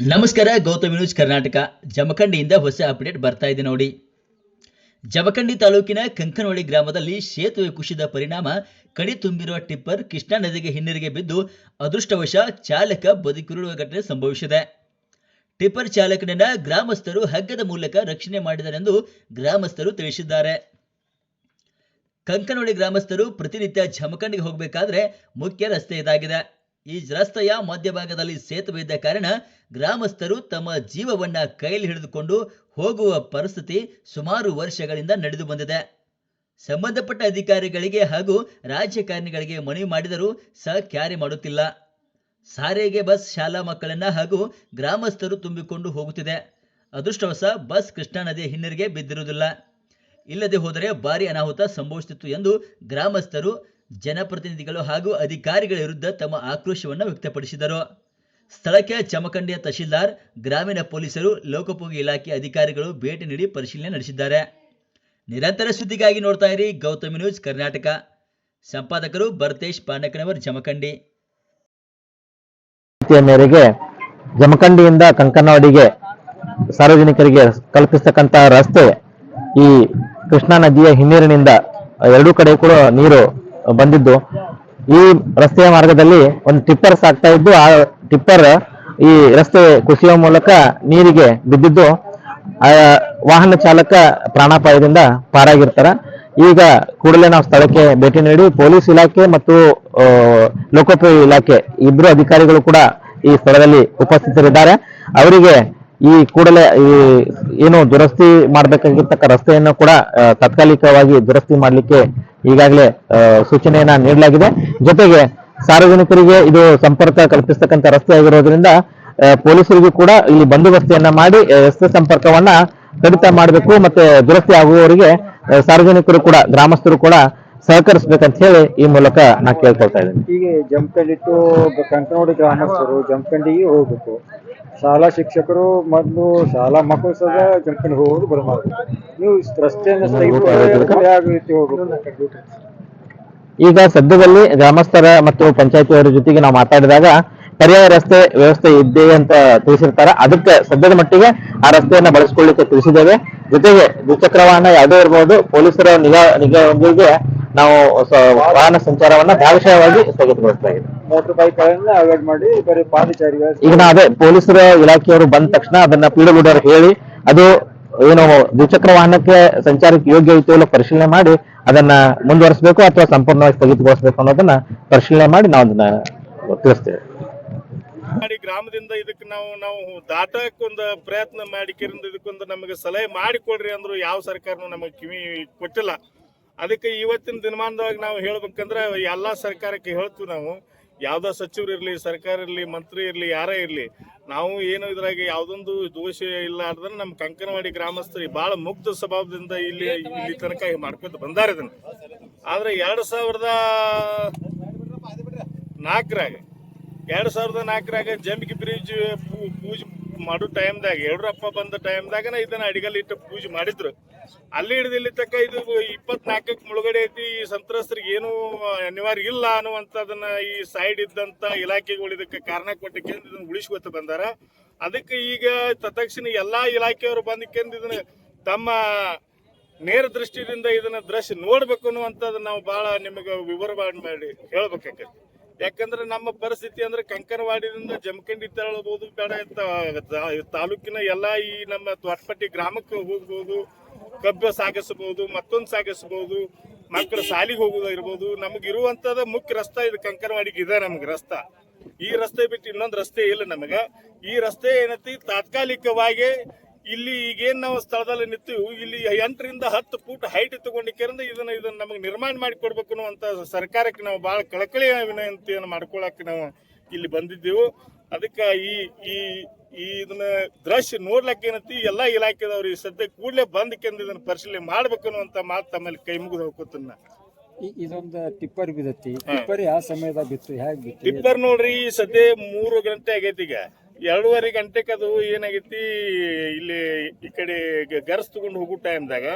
ನಮಸ್ಕಾರ, ಗೌತಮ್ ನ್ಯೂಸ್ ಕರ್ನಾಟಕ. ಜಮಖಂಡಿಯಿಂದ ಹೊಸ ಅಪ್ಡೇಟ್ ಬರ್ತಾ ಇದೆ ನೋಡಿ. ಜಮಖಂಡಿ ತಾಲೂಕಿನ ಕಂಕನೋಳಿ ಗ್ರಾಮದಲ್ಲಿ ಸೇತುವೆ ಕುಸಿದ ಪರಿಣಾಮ ಕಡಿ ತುಂಬಿರುವ ಟಿಪ್ಪರ್ ಕೃಷ್ಣಾ ನದಿಗೆ ಹಿನ್ನೀರಿಗೆ ಬಿದ್ದು ಅದೃಷ್ಟವಶ ಚಾಲಕ ಬದುಕಿರುವ ಘಟನೆ ಸಂಭವಿಸಿದೆ. ಟಿಪ್ಪರ್ ಚಾಲಕನನ್ನ ಗ್ರಾಮಸ್ಥರು ಹಗ್ಗದ ಮೂಲಕ ರಕ್ಷಣೆ ಮಾಡಿದರೆಂದು ಗ್ರಾಮಸ್ಥರು ತಿಳಿಸಿದ್ದಾರೆ. ಕಂಕನೋಳಿ ಗ್ರಾಮಸ್ಥರು ಪ್ರತಿನಿತ್ಯ ಜಮಖಂಡಿಗೆ ಹೋಗಬೇಕಾದ್ರೆ ಮುಖ್ಯ ರಸ್ತೆ ಇದಾಗಿದೆ. ಈ ರಸ್ತೆಯ ಮಧ್ಯಭಾಗದಲ್ಲಿ ಸೇತುವೆ ಇದ್ದ ಕಾರಣ ಗ್ರಾಮಸ್ಥರು ತಮ್ಮ ಜೀವವನ್ನ ಕೈಲಿ ಹಿಡಿದುಕೊಂಡು ಹೋಗುವ ಪರಿಸ್ಥಿತಿ ಸುಮಾರು ವರ್ಷಗಳಿಂದ ನಡೆದು ಬಂದಿದೆ. ಸಂಬಂಧಪಟ್ಟ ಅಧಿಕಾರಿಗಳಿಗೆ ಹಾಗೂ ರಾಜಕಾರಣಿಗಳಿಗೆ ಮನವಿ ಮಾಡಿದರೂ ಸಹ ಕ್ಯಾರಿ ಮಾಡುತ್ತಿಲ್ಲ. ಸಾರಿಗೆ ಬಸ್, ಶಾಲಾ ಮಕ್ಕಳನ್ನ ಹಾಗೂ ಗ್ರಾಮಸ್ಥರು ತುಂಬಿಕೊಂಡು ಹೋಗುತ್ತಿದೆ. ಅದೃಷ್ಟವಶ ಬಸ್ ಕೃಷ್ಣಾ ನದಿಯ ಹಿನ್ನೀರಿಗೆ ಬಿದ್ದಿರುವುದಿಲ್ಲ. ಇಲ್ಲದೆ ಹೋದರೆ ಭಾರಿ ಅನಾಹುತ ಸಂಭವಿಸುತ್ತಿತ್ತು ಎಂದು ಗ್ರಾಮಸ್ಥರು ಜನಪ್ರತಿನಿಧಿಗಳು ಹಾಗೂ ಅಧಿಕಾರಿಗಳ ವಿರುದ್ಧ ತಮ್ಮ ಆಕ್ರೋಶವನ್ನು ವ್ಯಕ್ತಪಡಿಸಿದರು. ಸ್ಥಳಕ್ಕೆ ಚಮಕಂಡಿಯ ತಹಶೀಲ್ದಾರ್, ಗ್ರಾಮೀಣ ಪೊಲೀಸರು ಲೋಕೋಪಯೋಗಿ ಇಲಾಖೆ ಅಧಿಕಾರಿಗಳು ಭೇಟಿ ನೀಡಿ ಪರಿಶೀಲನೆ ನಡೆಸಿದ್ದಾರೆ. ನಿರಂತರ ಸುದ್ದಿಗಾಗಿ ನೋಡ್ತಾ ಇರಿ ಗೌತಮಿ ನ್ಯೂಸ್ ಕರ್ನಾಟಕ. ಸಂಪಾದಕರು ಭರತೇಶ್ ಪಾಂಡಕನವರ್ ಜಮಖಂಡಿ ಮೇರೆಗೆ ಜಮಖಂಡಿಯಿಂದ ಕಂಕನವಾಡಿಗೆ ಸಾರ್ವಜನಿಕರಿಗೆ ಕಲ್ಪಿಸತಕ್ಕಂತಹ ರಸ್ತೆ ಈ ಕೃಷ್ಣಾ ನದಿಯ ಹಿನ್ನೀರಿನಿಂದ ಎರಡೂ ಕಡೆ ಕೂಡ ನೀರು ಬಂದಿದ್ದು. ಈ ರಸ್ತೆಯ ಮಾರ್ಗದಲ್ಲಿ ಒಂದು ಟಿಪ್ಪರ್ ಸಾಗ್ತಾ ಇದ್ದು, ಆ ಟಿಪ್ಪರ್ ಈ ರಸ್ತೆ ಕುಸಿಯುವ ಮೂಲಕ ನೀರಿಗೆ ಬಿದ್ದಿದ್ದು, ಆ ವಾಹನ ಚಾಲಕ ಪ್ರಾಣಾಪಾಯದಿಂದ ಪಾರಾಗಿರ್ತಾರ. ಈಗ ಕೂಡಲೇ ನಾವು ಸ್ಥಳಕ್ಕೆ ಭೇಟಿ ನೀಡಿ, ಪೊಲೀಸ್ ಇಲಾಖೆ ಮತ್ತು ಲೋಕೋಪಯೋಗಿ ಇಲಾಖೆ ಇಬ್ಬರು ಅಧಿಕಾರಿಗಳು ಕೂಡ ಈ ಸ್ಥಳದಲ್ಲಿ ಉಪಸ್ಥಿತರಿದ್ದಾರೆ. ಅವರಿಗೆ ಈ ಕೂಡಲೇ ಈ ಏನು ದುರಸ್ತಿ ಮಾಡಬೇಕಾಗಿರ್ತಕ್ಕ ರಸ್ತೆಯನ್ನು ಕೂಡ ತಾತ್ಕಾಲಿಕವಾಗಿ ದುರಸ್ತಿ ಮಾಡಲಿಕ್ಕೆ ಈಗಾಗಲೇ ಸೂಚನೆಯನ್ನ ನೀಡಲಾಗಿದೆ. ಜೊತೆಗೆ ಸಾರ್ವಜನಿಕರಿಗೆ ಇದು ಸಂಪರ್ಕ ಕಲ್ಪಿಸ್ತಕ್ಕಂಥ ರಸ್ತೆ ಆಗಿರೋದ್ರಿಂದ ಪೊಲೀಸರಿಗೂ ಕೂಡ ಇಲ್ಲಿ ಬಂದೋಬಸ್ತಿಯನ್ನ ಮಾಡಿ ರಸ್ತೆ ಸಂಪರ್ಕವನ್ನ ಕಡಿತ ಮಾಡಬೇಕು ಮತ್ತೆ ದುರಸ್ತಿ ಆಗುವವರಿಗೆ ಸಾರ್ವಜನಿಕರು ಕೂಡ, ಗ್ರಾಮಸ್ಥರು ಕೂಡ ಸಹಕರಿಸಬೇಕಂತ ಹೇಳಿ ಈ ಮೂಲಕ ನಾ ಕೇಳ್ಕೊಳ್ತಾ ಇದ್ದೀನಿ. ಈಗ ಜಮಖಂಡಿ ಟು ಕಂಕನೋಡಿ ಗ್ರಾಮಸ್ಥರು ಜಮಖಂಡಿಗೆ ಹೋಗ್ಬೇಕು. ಶಾಲಾ ಶಿಕ್ಷಕರು ಮೊದಲು ಶಾಲಾ ಮಕ್ಕಳು ಸಹ ಜಮಖಂಡಿ ಹೋಗೋದು ಬರಬಾರ್ದು. ನೀವು ರಸ್ತೆಯನ್ನು ಹೋಗ್ಬೇಕು. ಈಗ ಸದ್ಯದಲ್ಲಿ ಗ್ರಾಮಸ್ಥರ ಮತ್ತು ಪಂಚಾಯತಿಯವರ ಜೊತೆಗೆ ನಾವು ಮಾತಾಡಿದಾಗ ಪರ್ಯಾಯ ರಸ್ತೆ ವ್ಯವಸ್ಥೆ ಇದೆ ಅಂತ ತಿಳಿಸಿರ್ತಾರ. ಅದಕ್ಕೆ ಸದ್ಯದ ಮಟ್ಟಿಗೆ ಆ ರಸ್ತೆಯನ್ನ ಬಳಸ್ಕೊಳ್ಳಿಕ್ಕೆ ತಿಳಿಸಿದ್ದೇವೆ. ಜೊತೆಗೆ ದ್ವಿಚಕ್ರ ವಾಹನ ಯಾವುದೇ ಇರಬಹುದು ಪೊಲೀಸರ ನಿಗಾ ನಿಗಾವೊಂದಿಗೆ ನಾವು ವಾಹನ ಸಂಚಾರವನ್ನ ಭಾಗಶಃವಾಗಿ ಸ್ಥಗಿತಗೊಳಿಸ್ತಾ ಇದ್ದೀವಿ ಬೈಕ್ ಗಳನ್ನ ಅವಾಯ್ಡ್ ಮಾಡಿ ಬರೀ ಪಾದಚಾರಿಗಳ ಈಗ ನಾ ಅದೇ ಪೊಲೀಸರ ಇಲಾಖೆಯವರು ಬಂದ ತಕ್ಷಣ ಅದನ್ನ ಪೀಡಬ್ಲ್ಯೂಡರ್ ಹೇಳಿ ಅದು ಏನು ದ್ವಿಚಕ್ರ ವಾಹನಕ್ಕೆ ಸಂಚಾರಕ್ಕೆ ಯೋಗ್ಯ ಐತೆ ಇಲ್ಲ ಪರಿಶೀಲನೆ ಮಾಡಿ ಅದನ್ನ ಮುಂದುವರಿಸಬೇಕು ಅಥವಾ ಸಂಪೂರ್ಣವಾಗಿ ಸ್ಥಗಿತಗೊಳಿಸಬೇಕು ಅನ್ನೋದನ್ನ ಪರಿಶೀಲನೆ ಮಾಡಿ ನಾವು ಅದನ್ನ ತಿಳಿಸ್ತೇವೆ. ಮಾಡಿ ಗ್ರಾಮದಿಂದ ಇದಕ್ಕೆ ನಾವು ನಾವು ದಾಟಕ್ಕೊಂದು ಒಂದು ಪ್ರಯತ್ನ ಮಾಡಿ ಕಿರಿಂದ ಇದಕ್ಕೊಂದು ನಮಗೆ ಸಲಹೆ ಮಾಡಿಕೊಡ್ರಿ ಅಂದ್ರು ಯಾವ ಸರ್ಕಾರನು ನಮಗೆ ಕಿವಿ ಕೊಟ್ಟಿಲ್ಲ. ಅದಕ್ಕೆ ಇವತ್ತಿನ ದಿನಮಾನದಾಗ ನಾವು ಹೇಳ್ಬೇಕಂದ್ರೆ ಎಲ್ಲಾ ಸರ್ಕಾರಕ್ಕೆ ಹೇಳ್ತೀವಿ ನಾವು. ಯಾವ್ದೋ ಸಚಿವರು ಇರ್ಲಿ, ಸರ್ಕಾರ ಇರ್ಲಿ, ಮಂತ್ರಿ ಇರ್ಲಿ, ಯಾರೇ ಇರ್ಲಿ, ನಾವು ಏನು ಇದ್ರಾಗ ಯಾವುದೊಂದು ದೋಷ ಇಲ್ಲ ಅಂದ್ರೆ ನಮ್ಮ ಕಂಕನವಾಡಿ ಗ್ರಾಮಸ್ಥರಿ ಭಾಳ ಮುಕ್ತ ಸ್ವಭಾವದಿಂದ ಇಲ್ಲಿ ಇಲ್ಲಿ ತನಕ ಮಾಡ್ಕೊತ ಬಂದಾರ ಇದನ್ನು. ಆದ್ರೆ ಎರಡು ಸಾವಿರದ ನಾಲ್ಕರಾಗ, ಎರಡು ಸಾವಿರದ ನಾಲ್ಕರಾಗ ಜಂಬಿಗೆ ಬ್ರಿಡ್ಜ್ ಪೂಜೆ ಮಾಡೋ ಟೈಮ್ದಾಗ ಯಡಿಯೂರಪ್ಪ ಬಂದ ಟೈಮ್ದಾಗನ ಇದನ್ನ ಅಡಿಗಲ್ಲಿ ಇಟ್ಟು ಪೂಜೆ ಮಾಡಿದ್ರು. ಅಲ್ಲಿ ಹಿಡಿದು ಇಲ್ಲಿ ತಕ್ಕ ಇದು ಇಪ್ಪತ್ನಾಲ್ಕಕ್ಕೆ ಮುಳುಗಡೆ ಐತಿ, ಈ ಸಂತ್ರಸ್ತರಿಗೆ ಏನು ಅನಿವಾರ್ಯ ಇಲ್ಲ ಅನ್ನುವಂಥದ್ದನ್ನ ಈ ಸೈಡ್ ಇದ್ದಂತ ಇಲಾಖೆಗಳು ಇದಕ್ಕೆ ಕಾರಣ ಕೊಟ್ಟಕ್ಕೆ ಇದನ್ನ ಉಳಿಸ್ಕೊತ ಬಂದಾರ. ಅದಕ್ಕೆ ಈಗ ತತ್ಕ್ಷಣ ಎಲ್ಲಾ ಇಲಾಖೆಯವರು ಕೇಂದ್ರ ಇದನ್ನ ತಮ್ಮ ನೇರ ದೃಷ್ಟಿಯಿಂದ ಇದನ್ನ ದೃಶ್ಯ ನೋಡ್ಬೇಕು ಅನ್ನುವಂಥದ್ದು ನಾವು ಬಹಳ ನಿಮಗೆ ವಿವರ ಮಾಡಿ ಹೇಳ್ಬೇಕಾಗತ್ತೆ. ಯಾಕಂದ್ರೆ ನಮ್ಮ ಪರಿಸ್ಥಿತಿ ಅಂದ್ರೆ ಕಂಕನವಾಡಿದಿಂದ ಜಮಖಂಡಿ ತೆರಳಬಹುದು, ಬೇಡ ತಾಲೂಕಿನ ಎಲ್ಲಾ ಈ ನಮ್ಮ ತ್ವಟ್ಪಟ್ಟಿ ಗ್ರಾಮಕ್ಕೆ ಹೋಗ್ಬೋದು ಕಬ್ಬು ಸಾಗಿಸಬಹುದು, ಮತ್ತೊಂದು ಸಾಗಿಸಬಹುದು, ಮಕ್ಕಳು ಶಾಲಿಗೆ ಹೋಗೋದು ಇರ್ಬೋದು. ನಮ್ಗೆ ಇರುವಂತದ ಮುಖ್ಯ ರಸ್ತೆ ಇದು ಕಂಕನವಾಡಿಗೆ ಇದೆ ನಮ್ಗೆ ರಸ್ತೆ. ಈ ರಸ್ತೆ ಬಿಟ್ಟು ಇನ್ನೊಂದು ರಸ್ತೆ ಇಲ್ಲ ನಮಗೆ. ಈ ರಸ್ತೆ ಏನೈತಿ? ತಾತ್ಕಾಲಿಕವಾಗಿ ಇಲ್ಲಿ ಈಗೇನು ನಾವು ಸ್ಥಳದಲ್ಲಿ ನಿಂತೀವಿ, ಇಲ್ಲಿ ಎಂಟರಿಂದ ಹತ್ತು ಫೂಟ್ ಹೈಟ್ ತಗೊಂಡಿದ್ದರಿಂದ ಇದನ್ನ ಇದನ್ನ ನಮಗೆ ನಿರ್ಮಾಣ ಮಾಡಿ ಕೊಡ್ಬೇಕು ಅನ್ನುವಂತ ಸರ್ಕಾರಕ್ಕೆ ನಾವು ಬಹಳ ಕಳಕಳಿಯ ವಿನಂತಿಯನ್ನು ಮಾಡ್ಕೊಳಕ್ಕೆ ನಾವು ಇಲ್ಲಿ ಬಂದಿದ್ದೆವು. ಅದಕ್ಕೆ ಈ ಈ ಈ ಇದನ್ನ ದೃಶ್ಯ ನೋಡ್ಲಕ್ಕೆ ಏನೈತಿ? ಎಲ್ಲಾ ಇಲಾಖೆದವ್ರು ಈ ಸದ್ಯ ಕೂಡಲೇ ಬಂದಕ್ಕೆಂದು ಇದನ್ನ ಪರಿಶೀಲನೆ ಮಾಡ್ಬೇಕು ಅಂತ ಮಾತು ತಮ್ಮಲ್ಲಿ ಕೈ ಮುಗಿದು ಹೋಗ್ಕೊತನ್ನ. ಇದೊಂದು ಟಿಪ್ಪರ್ ಬಿದ್ದತಿ. ಟಿಪ್ಪರ್ ಯಾವ ಸಮಯದಾಗ ಬಿತ್ತು? ಹೇಗೆ ಬಿತ್ತು? ಟಿಪ್ಪರ್ ನೋಡ್ರಿ ಈ ಸದ್ಯ ಮೂರು ಗಂಟೆ ಆಗೈತಿ ಈಗ. ಎರಡೂವರೆ ಗಂಟೆಗೆ ಅದು ಏನಾಗೈತಿ? ಇಲ್ಲಿ ಈ ಕಡೆ ಗರ್ಸ್ ತಗೊಂಡು ಹೋಗೋ ಟೈಮ್ದಾಗ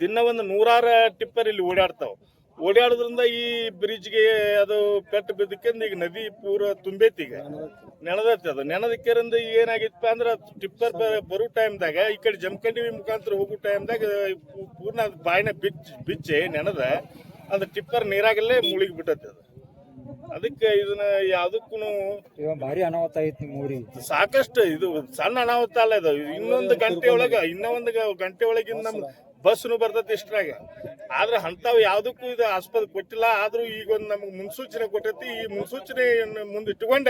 ದಿನ ಒಂದು ನೂರಾರು ಟಿಪ್ಪರ್ ಇಲ್ಲಿ ಓಡಾಡ್ತಾವ. ಓಡಾಡೋದ್ರಿಂದ ಈ ಬ್ರಿಡ್ಜ್ಗೆ ಅದು ಪೆಟ್ಟು ಬಿದ್ದಕ್ಕಿಂದ ಈಗ ನದಿ ಪೂರ ತುಂಬೈತಿ ಈಗ. ನೆನದೈತಿ ಅದು. ನೆನದಕ್ಕಿರಿಂದ ಏನಾಗಿತ್ತಪ್ಪ ಅಂದ್ರೆ ಟಿಪ್ಪರ್ ಬರೋ ಟೈಮ್ದಾಗ ಈ ಕಡೆ ಜಮಖಂಡಿ ಮುಖಾಂತರ ಹೋಗೋ ಟೈಮ್ದಾಗ ಪೂರ್ಣ ಅದು ಬಾಯಿನ ಬಿಚ್ಚಿ ಬಿಚ್ಚಿ ನೆನದ ಅದು ಟಿಪ್ಪರ್ ನೀರಾಗಲ್ಲೇ ಮುಳುಗಿ ಬಿಟ್ಟೈತಿ ಅದು. ಅದಕ್ಕೆ ಇದನ್ನ ಯಾವ್ದಕ್ಕೂ ಭಾರಿ ಅನಾಹುತ ಐತಿ ಮೂರಿ. ಊರಿಗೆ ಸಾಕಷ್ಟು ಇದು ಸಣ್ಣ ಅನಾಹುತ ಅಲ್ಲ ಇದು. ಇನ್ನೊಂದು ಗಂಟೆ ಒಳಗ ಇನ್ನೊಂದು ಗಂಟೆ ಒಳಗಿಂದ ನಮ್ ಬಸ್ನು ಬರ್ತೈತಿ ಇಷ್ಟ್ರಾಗ. ಆದ್ರೆ ಅಂಥವು ಯಾವ್ದಕ್ಕೂ ಇದು ಆಸ್ಪತ್ರೆ ಕೊಟ್ಟಿಲ್ಲ. ಆದ್ರೂ ಈಗ ಒಂದು ನಮ್ಗೆ ಮುನ್ಸೂಚನೆ ಕೊಟ್ಟೈತಿ. ಈ ಮುನ್ಸೂಚನೆ ಮುಂದೆ ಇಟ್ಕೊಂಡ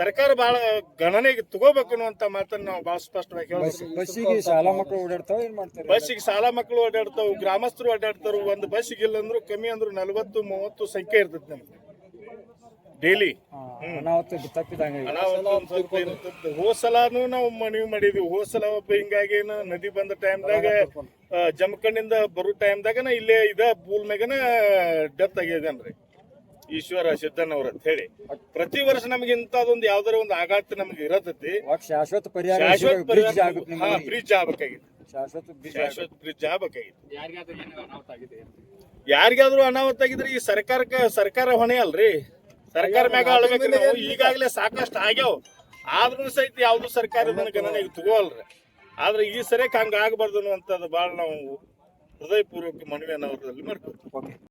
ಸರ್ಕಾರ ಬಹಳ ಗಣನೆಗೆ ತಗೋಬೇಕು ಅನ್ನುವಂತ ಮಾತನ್ನ ನಾವು ಬಹಳ ಸ್ಪಷ್ಟವಾಗಿ ಬಸ್ ಬಸ್ಸಿಗೆ ಶಾಲಾ ಮಕ್ಕಳು ಓಡಾಡ್ತಾವ ಏನ್ ಮಾಡ್ತಾರೆ? ಬಸ್ಸಿಗೆ ಶಾಲಾ ಮಕ್ಕಳು ಓಡಾಡ್ತಾವ ಗ್ರಾಮಸ್ಥರು ಓಡಾಡ್ತಾರ ಒಂದು ಬಸ್ಸಿಗೆ ಇಲ್ಲ ಅಂದ್ರು ಕಮ್ಮಿ ಅಂದ್ರೂ ನಲವತ್ತು ಮೂವತ್ತು ಸಂಖ್ಯೆ ಇರ್ತೈತಿ ನಮ್ಗೆ. ಡೈಲಿ? ಹೋಸಲಾನು ಅನಾಹುತ ತಪ್ಪಿದಂಗ ನಾವು ಮನವಿ ಮಾಡಿದ್ವಿ. ಹೋಸಲ ಸಲ ಒಬ್ಬ ಹಿಂಗಾಗಿ ನದಿ ಬಂದ ಟೈಮ್ದಾಗ ಜಮಖಂಡಿಂದ ಬರೋ ಟೈಮ್ದಾಗನ ಇಲ್ಲೇ ಇದ ಬೂಲ್ ಮ್ಯಾಗನ ಡೆತ್ ಆಗ್ಯದನ್ರಿ ಈಶ್ವರ ಸಿದ್ದನ್ ಅವ್ರ ಅಂತ ಹೇಳಿ. ಪ್ರತಿ ವರ್ಷ ನಮ್ಗೆ ಇಂಥದೊಂದು ಯಾವ್ದಾರ ಒಂದು ಆಘಾತ ನಮ್ಗೆ ಇರತೈತಿ. ಶಾಶ್ವತ ಪರಿಹಾರ ಹಾ. ಬ್ರಿಡ್ಜ್ ಆಗ್ಬೇಕಾಗಿತ್ತು. ಶಾಶ್ವತ ಶಾಶ್ವತ ಬ್ರಿಡ್ಜ್ ಆಗ್ಬೇಕಾಗಿತ್ತು. ಯಾರಿಗಾದ್ರೂ ಅನಾಹುತ ಆಗಿದ್ರೆ ಈ ಸರ್ಕಾರಕ್ಕೆ ಸರ್ಕಾರ ಹೊಣೆ ಅಲ್ರಿ. ಸರ್ಕಾರ ಮ್ಯಾಗ ಆಳ್ಬೇಕ್ರಿ ನಾವು ಈಗಾಗಲೇ ಸಾಕಷ್ಟು ಆಗ್ಯಾವ. ಆದ್ರೂ ಸಹಿತ ಯಾವ್ದು ಸರ್ಕಾರ ಇದನ್ನ ಗಣನೆಗೆ ತಗೋಲ್ರಿ ಆದ್ರೆ ಈ ಸರಿಯಕ್ಕೆ ಹಂಗ ಆಗ್ಬಾರ್ದು ಅನ್ನುವಂಥದ್ದು ಭಾಳ ನಾವು ಹೃದಯಪೂರ್ವಕ ಮನವಿಯನ್ನು ಅವರಲ್ಲಿ ಮಾಡ್ಕೊತೀವಿ. ಓಕೆ.